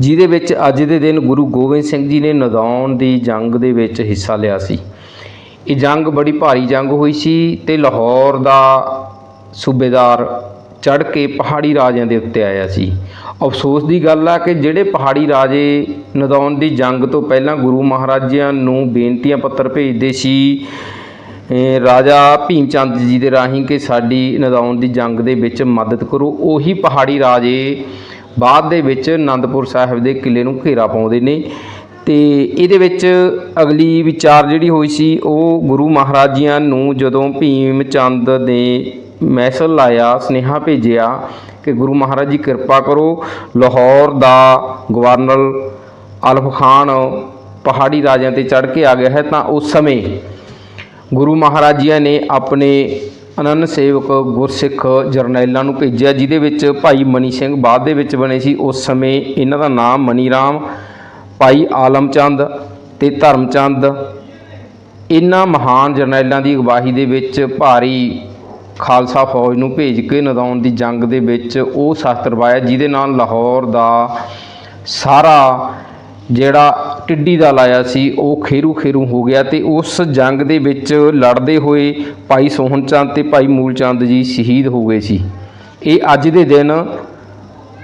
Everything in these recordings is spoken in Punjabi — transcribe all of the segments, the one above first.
ਜਿਹਦੇ ਵਿੱਚ ਅੱਜ ਦੇ ਦਿਨ ਗੁਰੂ ਗੋਬਿੰਦ ਸਿੰਘ ਜੀ ਨੇ ਨਦੌਣ ਦੀ ਜੰਗ ਦੇ ਵਿੱਚ ਹਿੱਸਾ ਲਿਆ ਸੀ। ਇਹ ਜੰਗ ਬੜੀ ਭਾਰੀ ਜੰਗ ਹੋਈ ਸੀ ਤੇ ਲਾਹੌਰ ਦਾ ਸੂਬੇਦਾਰ ਚੜ੍ਹ ਕੇ ਪਹਾੜੀ ਰਾਜਿਆਂ ਦੇ ਉੱਤੇ ਆਇਆ ਸੀ। ਅਫਸੋਸ ਦੀ ਗੱਲ ਆ ਕਿ ਜਿਹੜੇ ਪਹਾੜੀ ਰਾਜੇ ਨਦੌਣ ਦੀ ਜੰਗ ਤੋਂ ਪਹਿਲਾਂ ਗੁਰੂ ਮਹਾਰਾਜਿਆਂ ਨੂੰ ਬੇਨਤੀਆਂ ਪੱਤਰ ਭੇਜਦੇ ਸੀ ਰਾਜਾ ਭੀਮ ਚੰਦ ਜੀ ਦੇ ਰਾਹੀਂ ਕਿ ਸਾਡੀ ਨਦੌਣ ਦੀ ਜੰਗ ਦੇ ਵਿੱਚ ਮਦਦ ਕਰੋ, ਉਹੀ ਪਹਾੜੀ ਰਾਜੇ ਬਾਅਦ ਦੇ ਵਿੱਚ ਆਨੰਦਪੁਰ ਸਾਹਿਬ ਦੇ ਕਿਲੇ ਨੂੰ ਘੇਰਾ ਪਾਉਂਦੇ ਨੇ ਤੇ ਇਹਦੇ ਵਿੱਚ ਅਗਲੀ ਵਿਚਾਰ ਜਿਹੜੀ ਹੋਈ ਸੀ, ਉਹ ਗੁਰੂ ਮਹਾਰਾਜਿਆਂ ਨੂੰ ਜਦੋਂ ਭੀਮ ਚੰਦ ਨੇ ਮੈਸੇਜ ਲਾਇਆ, ਸੁਨੇਹਾ ਭੇਜਿਆ ਕਿ ਗੁਰੂ ਮਹਾਰਾਜ ਜੀ ਕਿਰਪਾ ਕਰੋ, ਲਾਹੌਰ ਦਾ ਗਵਰਨਰ ਅਲਫ ਖਾਨ ਪਹਾੜੀ ਰਾਜਿਆਂ ਤੇ ਚੜ੍ਹ ਕੇ ਆ ਗਿਆ ਹੈ, ਤਾਂ ਉਸ ਸਮੇਂ ਗੁਰੂ ਮਹਾਰਾਜਿਆਂ ਨੇ ਆਪਣੇ ਅਨੰਨ ਸੇਵਕ ਗੁਰਸਿੱਖ ਜਰਨੈਲਾਂ ਨੂੰ ਭੇਜਿਆ, ਜਿਹਦੇ ਵਿੱਚ ਭਾਈ ਮਨੀ ਸਿੰਘ ਬਾਅਦ ਦੇ ਵਿੱਚ ਬਣੇ ਸੀ। ਉਸ ਸਮੇਂ ਇਹਨਾਂ ਦਾ ਨਾਮ ਮਨੀ ਰਾਮ ਭਾਈ ਆਲਮ ਚੰਦ ਤੇ ਧਰਮਚੰਦ। ਇਹਨਾਂ ਮਹਾਨ ਜਰਨੈਲਾਂ ਦੀ ਅਗਵਾਈ ਦੇ ਵਿੱਚ ਭਾਰੀ ਖਾਲਸਾ ਫੌਜ ਨੂੰ ਭੇਜ ਕੇ ਨਦੌਣ ਦੀ ਜੰਗ ਦੇ ਵਿੱਚ ਉਹ ਸ਼ਸਤਰ ਵਾਇਆ ਜਿਹਦੇ ਨਾਲ ਲਾਹੌਰ ਦਾ ਸਾਰਾ ਜਿਹੜਾ ਟਿੱਡੀ ਦਾ ਲਾਇਆ ਸੀ, ਉਹ ਖੇਰੂ ਖੇਰੂ ਹੋ ਗਿਆ ਤੇ ਉਸ ਜੰਗ ਦੇ ਵਿੱਚ ਲੜਦੇ ਹੋਏ ਭਾਈ ਸੋਹਣ ਚੰਦ ਤੇ ਭਾਈ ਮੂਲ ਚੰਦ ਜੀ ਸ਼ਹੀਦ ਹੋ ਗਏ ਸੀ। ਇਹ ਅੱਜ ਦੇ ਦਿਨ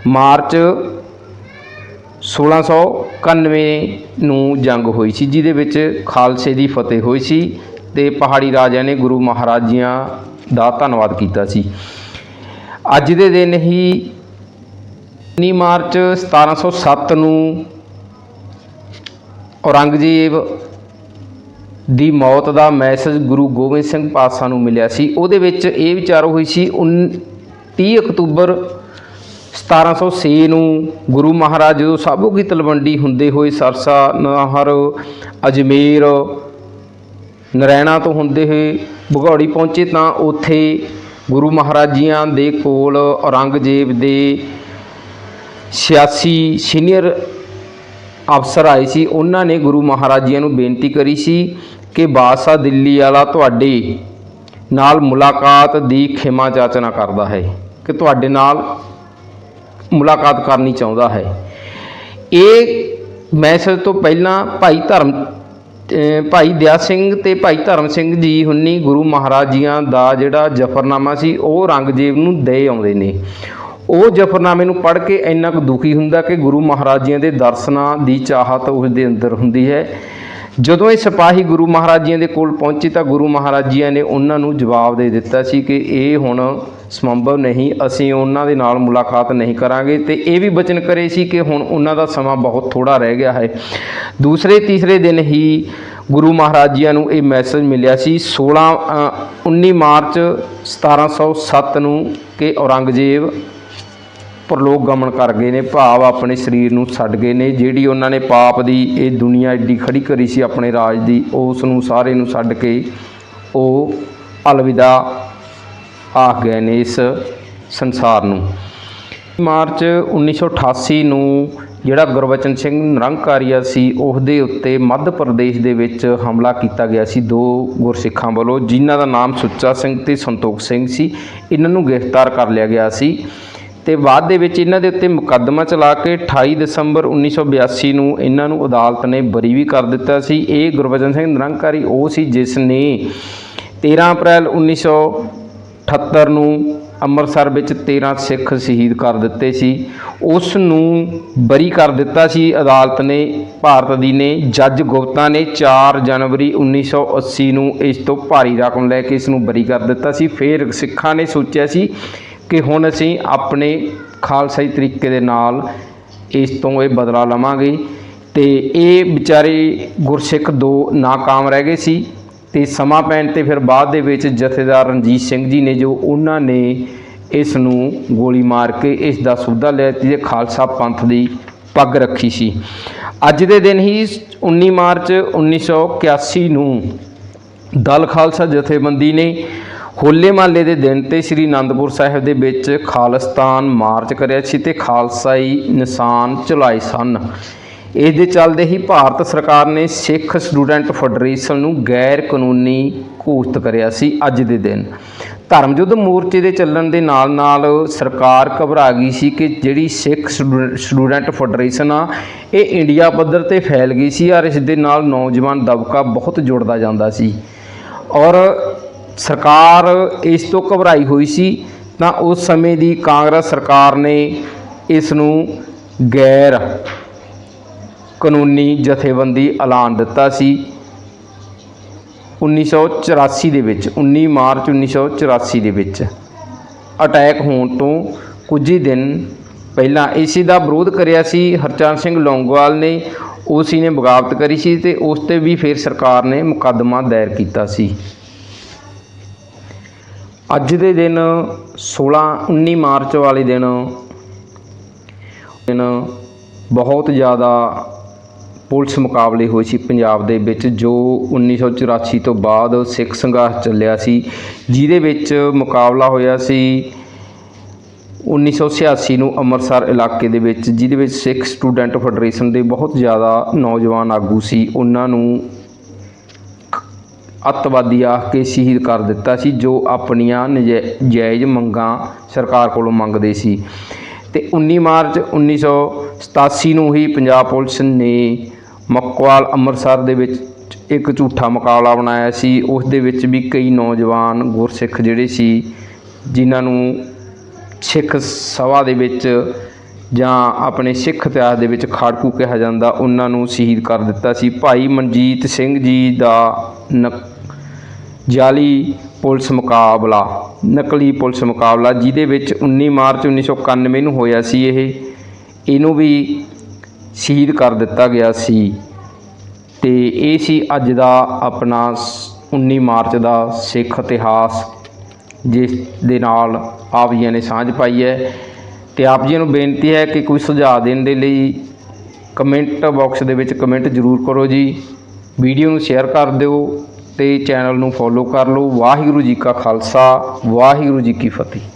ਮਾਰਚ 1691 ਨੂੰ ਜੰਗ ਹੋਈ ਸੀ, ਜਿਹਦੇ ਵਿੱਚ ਖਾਲਸੇ ਦੀ ਫਤਿਹ ਹੋਈ ਸੀ ਤੇ ਪਹਾੜੀ ਰਾਜਿਆਂ ਨੇ ਗੁਰੂ ਮਹਾਰਾਜ ਜੀਆਂ ਦਾ ਧੰਨਵਾਦ ਕੀਤਾ ਸੀ। ਅੱਜ ਦੇ ਦਿਨ ਹੀ 19 ਮਾਰਚ 1707 ਨੂੰ ਔਰੰਗਜ਼ੇਬ ਦੀ ਮੌਤ ਦਾ ਮੈਸੇਜ ਗੁਰੂ ਗੋਬਿੰਦ ਸਿੰਘ ਪਾਤਸ਼ਾਹ ਨੂੰ ਮਿਲਿਆ ਸੀ। ਉਹਦੇ ਵਿੱਚ ਇਹ ਵਿਚਾਰ ਹੋਈ ਸੀ 30 ਅਕਤੂਬਰ 1706 ਨੂੰ ਗੁਰੂ ਮਹਾਰਾਜ ਜਦੋਂ ਸਾਬੋ ਕੀ ਤਲਵੰਡੀ ਹੁੰਦੇ ਹੋਏ ਸਰਸਾ ਨਾਹਰ, ਅਜਮੇਰ, ਨਰੈਣਾ ਤੋਂ ਹੁੰਦੇ ਹੋਏ ਭਗੌੜੀ ਪਹੁੰਚੇ ਤਾਂ ਉੱਥੇ ਗੁਰੂ ਮਹਾਰਾਜੀਆਂ ਦੇ ਕੋਲ ਔਰੰਗਜ਼ੇਬ ਦੇ 86 ਸੀਨੀਅਰ ਅਫਸਰ ਆਏ ਸੀ। ਉਹਨਾਂ ਨੇ ਗੁਰੂ ਮਹਾਰਾਜ ਮਹਾਰਾਜੀਆਂ ਨੂੰ ਬੇਨਤੀ ਕਰੀ ਸੀ ਕਿ ਬਾਦਸ਼ਾਹ ਦਿੱਲੀ ਵਾਲਾ ਤੁਹਾਡੇ ਨਾਲ ਮੁਲਾਕਾਤ ਦੀ ਖਿਮਾ ਜਾਚਨਾ ਕਰਦਾ ਹੈ ਕਿ ਤੁਹਾਡੇ ਨਾਲ ਮੁਲਾਕਾਤ ਕਰਨੀ ਚਾਹੁੰਦਾ ਹੈ। ਇਹ ਮੈਸੇਜ ਤੋਂ ਪਹਿਲਾਂ ਭਾਈ ਧਰਮ ਭਾਈ ਦਿਆ ਸਿੰਘ ਤੇ ਭਾਈ ਧਰਮ ਸਿੰਘ ਜੀ ਹੁੰਨੀ ਗੁਰੂ ਮਹਾਰਾਜ ਜੀਆਂ ਦਾ ਜਿਹੜਾ ਜਫਰਨਾਮਾ ਸੀ, ਉਹ ਔਰੰਗਜ਼ੇਬ ਨੂੰ ਦੇ ਆਉਂਦੇ ਨੇ। ਉਹ ਜਫਰਨਾਮੇ ਨੂੰ ਪੜ੍ਹ ਕੇ ਇੰਨਾ ਕੁ ਦੁਖੀ ਹੁੰਦਾ ਕਿ ਗੁਰੂ ਮਹਾਰਾਜ ਜੀਆਂ ਦੇ ਦਰਸ਼ਨਾਂ ਦੀ ਚਾਹਤ ਉਸ ਦੇ ਅੰਦਰ ਹੁੰਦੀ ਹੈ। ਜਦੋਂ ਇਹ ਸਿਪਾਹੀ ਗੁਰੂ ਮਹਾਰਾਜ ਜੀਆਂ ਦੇ ਕੋਲ ਪਹੁੰਚੇ ਤਾਂ ਗੁਰੂ ਮਹਾਰਾਜ ਜੀਆਂ ਨੇ ਉਹਨਾਂ ਨੂੰ ਜਵਾਬ ਦੇ ਦਿੱਤਾ ਸੀ ਕਿ ਇਹ ਹੁਣ ਸੰਭਵ ਨਹੀਂ ਅਸੀਂ ਉਹਨਾਂ ਦੇ ਨਾਲ ਮੁਲਾਕਾਤ ਨਹੀਂ ਕਰਾਂਗੇ। ਤੇ ਇਹ ਵੀ ਬਚਨ ਕਰੇ ਸੀ ਕਿ ਹੁਣ ਉਹਨਾਂ ਦਾ ਸਮਾਂ ਬਹੁਤ ਥੋੜਾ ਰਹਿ ਗਿਆ ਹੈ। ਦੂਸਰੇ ਤੀਸਰੇ ਦਿਨ ਹੀ ਗੁਰੂ ਮਹਾਰਾਜ ਜੀਆਂ ਨੂੰ ਇਹ ਮੈਸੇਜ ਮਿਲਿਆ ਸੀ 16 ਅ, 19 ਮਾਰਚ 1707 ਨੂੰ ਕਿ ਔਰੰਗਜ਼ੇਬ ਪਰਲੋਕ ਗਮਨ ਕਰ ਗਏ ਨੇ, ਭਾਵ ਆਪਣੇ ਸਰੀਰ ਨੂੰ ਛੱਡ ਗਏ ਨੇ। ਜਿਹੜੀ ਉਹਨਾਂ ਨੇ ਪਾਪ ਦੀ ਇਹ ਦੁਨੀਆ ਏਡੀ ਖੜੀ ਕਰੀ ਸੀ ਆਪਣੇ ਰਾਜ ਦੀ, ਉਸ ਨੂੰ ਸਾਰੇ ਨੂੰ ਛੱਡ ਕੇ ਉਹ ਅਲਵਿਦਾ ਆਖ ਗਏ ਨੇ ਇਸ ਸੰਸਾਰ ਨੂੰ। ਮਾਰਚ 1988 ਨੂੰ ਜਿਹੜਾ ਗੁਰਬਚਨ ਸਿੰਘ ਨਿਰੰਕਾਰੀਆ ਸੀ, ਉਹਦੇ ਉੱਤੇ ਮੱਧ ਪ੍ਰਦੇਸ਼ ਦੇ ਵਿੱਚ ਹਮਲਾ ਕੀਤਾ ਗਿਆ ਸੀ ਦੋ ਗੁਰਸਿੱਖਾਂ ਵੱਲੋਂ, ਜਿਨ੍ਹਾਂ ਦਾ ਨਾਮ ਸੁੱਚਾ ਸਿੰਘ ਤੇ ਸੰਤੋਖ ਸਿੰਘ ਸੀ। ਇਹਨਾਂ ਨੂੰ ਗ੍ਰਿਫਤਾਰ ਕਰ ਲਿਆ ਗਿਆ ਸੀ। ਤੇ ਬਾਅਦ ਦੇ ਵਿੱਚ ਇਹਨਾਂ ਦੇ ਉੱਤੇ ਮੁਕੱਦਮਾ ਚਲਾ ਕੇ 28 ਦਸੰਬਰ 1982 ਨੂੰ ਇਹਨਾਂ ਨੂੰ ਅਦਾਲਤ ਨੇ ਬਰੀ ਵੀ ਕਰ ਦਿੱਤਾ ਸੀ। ਇਹ ਗੁਰਬਚਨ ਸਿੰਘ ਨਿਰੰਕਾਰੀ, ਉਹ ਸੀ ਜਿਸ ਨੇ 13 ਅਪ੍ਰੈਲ 1978 ਨੂੰ ਅੰਮ੍ਰਿਤਸਰ ਵਿੱਚ 13 ਸਿੱਖ ਸ਼ਹੀਦ ਕਰ ਦਿੱਤੇ ਸੀ। ਉਸ ਨੂੰ ਬਰੀ ਕਰ ਦਿੱਤਾ ਸੀ। ਅਦਾਲਤ ਨੇ, ਭਾਰਤ ਦੀ ਨੇ, ਜੱਜ ਗੁਪਤਾ ਨੇ 4 ਜਨਵਰੀ 1980 ਨੂੰ ਇਸ ਤੋਂ ਭਾਰੀ ਰਕਮ ਲੈ ਕੇ ਇਸ ਨੂੰ ਬਰੀ ਕਰ ਦਿੱਤਾ ਸੀ। ਫਿਰ ਸਿੱਖਾਂ ਨੇ ਸੋਚਿਆ ਸੀ ਕਿ ਹੁਣ ਅਸੀਂ ਆਪਣੇ ਖਾਲਸਾਈ ਤਰੀਕੇ ਦੇ ਨਾਲ ਇਸ ਤੋਂ ਇਹ ਬਦਲਾ ਲਵਾਂਗੇ ਤੇ ਇਹ ਵਿਚਾਰੇ ਗੁਰਸਿੱਖ ਦੋ ਨਾਕਾਮ ਰਹਿ ਗਏ ਸੀ ਤੇ ਸਮਾਂ ਪੈਣ ਤੇ ਫਿਰ ਬਾਅਦ ਦੇ ਵਿੱਚ ਜਥੇਦਾਰ ਰਣਜੀਤ ਸਿੰਘ ਜੀ ਨੇ ਜੋ ਉਹਨਾਂ ਨੇ ਇਸ ਨੂੰ ਗੋਲੀ ਮਾਰ ਕੇ ਇਸ ਦਾ ਸੌਦਾ ਲਿਆ ਤੇ ਖਾਲਸਾ ਪੰਥ ਦੀ ਪੱਗ ਰੱਖੀ ਸੀ। ਅੱਜ ਦੇ ਦਿਨ ਹੀ 19 ਮਾਰਚ 1981 ਨੂੰ ਦਲ ਖਾਲਸਾ ਜਥੇਬੰਦੀ ਨੇ ਹੋਲੇ ਮਹੱਲੇ ਦੇ ਦਿਨ ਤੇ ਸ੍ਰੀ ਅਨੰਦਪੁਰ ਸਾਹਿਬ ਦੇ ਵਿੱਚ ਖਾਲਿਸਤਾਨ ਮਾਰਚ ਕਰਿਆ ਸੀ ਤੇ ਖਾਲਸਾਈ ਨਿਸ਼ਾਨ ਚਲਾਏ ਸਨ। ਇਸ ਦੇ ਚੱਲਦੇ ਹੀ ਭਾਰਤ ਸਰਕਾਰ ਨੇ ਸਿੱਖ ਸਟੂਡੈਂਟ ਫੈਡਰੇਸ਼ਨ ਨੂੰ ਗੈਰ ਕਾਨੂੰਨੀ ਘੋਸ਼ਿਤ ਕਰਿਆ ਸੀ ਅੱਜ ਦੇ ਦਿਨ। ਧਰਮ ਯੁੱਧ ਮੋਰਚੇ ਦੇ ਚੱਲਣ ਦੇ ਨਾਲ ਨਾਲ ਸਰਕਾਰ ਘਬਰਾ ਗਈ ਸੀ ਕਿ ਜਿਹੜੀ ਸਿੱਖ ਸਟੂਡੈਂ- ਸਟੂਡੈਂਟ ਫੈਡਰੇਸ਼ਨ ਆ, ਇਹ ਇੰਡੀਆ ਪੱਧਰ ਤੇ ਫੈਲ ਗਈ ਸੀ ਔਰ ਇਸ ਦੇ ਨਾਲ ਨੌਜਵਾਨ ਦਬਕਾ ਬਹੁਤ ਜੁੜਦਾ ਜਾਂਦਾ ਸੀ। ਔਰ ਸਰਕਾਰ ਇਸ ਤੋਂ ਘਬਰਾਈ ਹੋਈ ਸੀ, ਤਾਂ ਉਸ ਸਮੇਂ ਦੀ ਕਾਂਗਰਸ ਸਰਕਾਰ ਨੇ ਇਸ ਨੂੰ ਗੈਰ ਕਾਨੂੰਨੀ ਜਥੇਬੰਦੀ ਐਲਾਨ ਦਿੱਤਾ ਸੀ। 1984 ਦੇ ਵਿੱਚ 19 ਮਾਰਚ 1984 ਦੇ ਵਿੱਚ ਅਟੈਕ ਹੋਣ ਤੋਂ ਕੁਝ ਹੀ ਦਿਨ ਪਹਿਲਾਂ ਇਸੇ ਦਾ ਵਿਰੋਧ ਕਰਿਆ ਸੀ। ਹਰਚਰਨ ਸਿੰਘ ਲੌਂਗਵਾਲ ਨੇ ਉਸੀ ਨੇ ਬਗਾਵਤ ਕਰੀ ਸੀ ਤੇ ਉਸ ਤੇ ਵੀ ਫਿਰ ਸਰਕਾਰ ਨੇ ਮੁਕੱਦਮਾ ਦਾਇਰ ਕੀਤਾ ਸੀ। ਅੱਜ ਦੇ ਦਿਨ 16 19 ਮਾਰਚ ਵਾਲੇ ਦਿਨ ਦਿਨ ਬਹੁਤ ਜ਼ਿਆਦਾ ਪੁਲਿਸ ਮੁਕਾਬਲੇ ਹੋਏ ਸੀ ਪੰਜਾਬ ਦੇ ਵਿੱਚ, ਜੋ 1984 ਤੋਂ ਬਾਅਦ ਸਿੱਖ ਸੰਘਰਸ਼ ਚੱਲਿਆ ਸੀ, ਜਿਹਦੇ ਵਿੱਚ ਮੁਕਾਬਲਾ ਹੋਇਆ ਸੀ 1986 ਨੂੰ ਅੰਮ੍ਰਿਤਸਰ ਇਲਾਕੇ ਦੇ ਵਿੱਚ, ਜਿਹਦੇ ਵਿੱਚ ਸਿੱਖ ਸਟੂਡੈਂਟ ਫੈਡਰੇਸ਼ਨ ਦੇ ਬਹੁਤ ਜ਼ਿਆਦਾ ਨੌਜਵਾਨ ਆਗੂ ਸੀ, ਉਹਨਾਂ ਨੂੰ ਅੱਤਵਾਦੀ ਆਖ ਕੇ ਸ਼ਹੀਦ ਕਰ ਦਿੱਤਾ ਸੀ, ਜੋ ਆਪਣੀਆਂ ਨਜਾ- ਜਾਇਜ਼ ਮੰਗਾਂ ਸਰਕਾਰ ਕੋਲੋਂ ਮੰਗਦੇ ਸੀ। ਤੇ 19 ਮਾਰਚ 1987 ਨੂੰ ਹੀ ਪੰਜਾਬ ਪੁਲਿਸ ਨੇ ਮੱਕਵਾਲ ਅੰਮ੍ਰਿਤਸਰ ਦੇ ਵਿੱਚ ਇੱਕ ਝੂਠਾ ਮੁਕਾਬਲਾ ਬਣਾਇਆ ਸੀ। ਉਸ ਦੇ ਵਿੱਚ ਵੀ ਕਈ ਨੌਜਵਾਨ ਗੁਰਸਿੱਖ ਜਿਹੜੇ ਸੀ, ਜਿਨ੍ਹਾਂ ਨੂੰ ਸਿੱਖ ਸਭਾ ਦੇ ਵਿੱਚ ਜਾਂ ਆਪਣੇ ਸਿੱਖ ਇਤਿਹਾਸ ਦੇ ਵਿੱਚ ਖਾੜਕੂ ਕਿਹਾ ਜਾਂਦਾ, ਉਹਨਾਂ ਨੂੰ ਸ਼ਹੀਦ ਕਰ ਦਿੱਤਾ ਸੀ। ਭਾਈ ਮਨਜੀਤ ਸਿੰਘ ਜੀ ਦਾ ਨ ਜਾਲੀ ਪੁਲਿਸ ਮੁਕਾਬਲਾ, ਨਕਲੀ ਪੁਲਿਸ ਮੁਕਾਬਲਾ, ਜਿਹਦੇ ਵਿੱਚ 19 ਮਾਰਚ 1991 ਨੂੰ ਹੋਇਆ ਸੀ ਇਹ, ਇਹਨੂੰ ਵੀ ਸ਼ਹੀਦ ਕਰ ਦਿੱਤਾ ਗਿਆ ਸੀ। ਤੇ ਇਹ ਸੀ ਅੱਜ ਦਾ ਆਪਣਾ ਸ- 19 ਮਾਰਚ ਦਾ ਸਿੱਖ ਇਤਿਹਾਸ, ਜਿਸ ਦੇ ਨਾਲ ਆਪ ਜੀ ਨੇ ਸਾਂਝ ਪਾਈ ਹੈ। ਤੇ ਆਪ ਜੀ ਨੂੰ ਬੇਨਤੀ ਹੈ ਕਿ ਕੋਈ ਸੁਝਾਅ ਦੇਣ ਦੇ ਲਈ ਕਮੈਂਟ ਬਾਕਸ ਦੇ ਵਿੱਚ ਕਮੈਂਟ ਜ਼ਰੂਰ ਕਰੋ ਜੀ। ਵੀਡੀਓ ਨੂੰ ਸ਼ੇਅਰ ਕਰ ਦਿਓ। ਤੇ ਚੈਨਲ ਨੂੰ ਫੋਲੋ ਕਰ ਲਓ। ਵਾਹਿਗੁਰੂ ਜੀ ਕਾ ਖਾਲਸਾ ਵਾਹਿਗੁਰੂ ਜੀ ਕੀ ਫਤਿਹ।